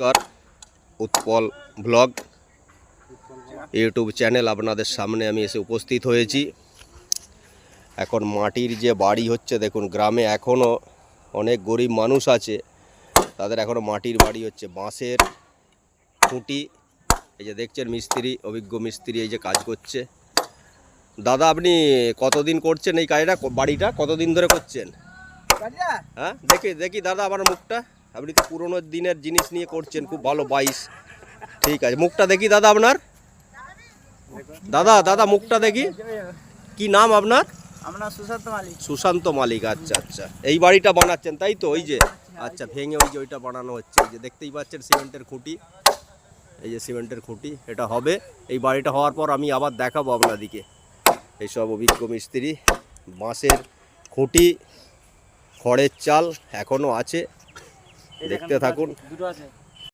নমস্কার Utpal blog YouTube channel আপনাদের সামনে আমি এসে উপস্থিত হয়েছি। এখন মাটির যে বাড়ি হচ্ছে দেখুন গ্রামে এখনও অনেক গরিব মানুষ আছে। তাদের এখনও মাটির বাড়ি হচ্ছে বাঁশের খুঁটি। এই যে দেখছেন মিস্ত্রি অভিজ্ঞ মিস্ত্রি এই যে কাজ করছে। দাদা আপনি কতদিন করছেন এই কাজটা? বাড়িটা কতদিন ধরে করছেন? হ্যাঁ দেখি দেখি দাদা আমার মুখটা। আপনি তো পুরোনো দিনের জিনিস নিয়ে করছেন খুব ভালো বাইশ। ঠিক আছে মুখটা দেখি দাদা আপনার। দাদা দাদা মুখটা দেখি। কি নাম আপনার? সুশান্ত মালিক। সুশান্ত মালিক আচ্ছা আচ্ছা। এই বাড়িটা বানাচ্ছেন তাই তো? ওই যে আচ্ছা ভেঙে ওই যে ওইটা বানানো হচ্ছে এই যে দেখতেই পাচ্ছেন সিমেন্টের খুঁটি। এই যে সিমেন্টের খুঁটি এটা হবে। এই বাড়িটা হওয়ার পর আমি আবার দেখাবো আপনাদিকে এইসব অভিজ্ঞ মিস্ত্রি বাঁশের খুঁটি খড়ের চাল এখনও আছে। দেখতে থাকুন। দুটো আছে।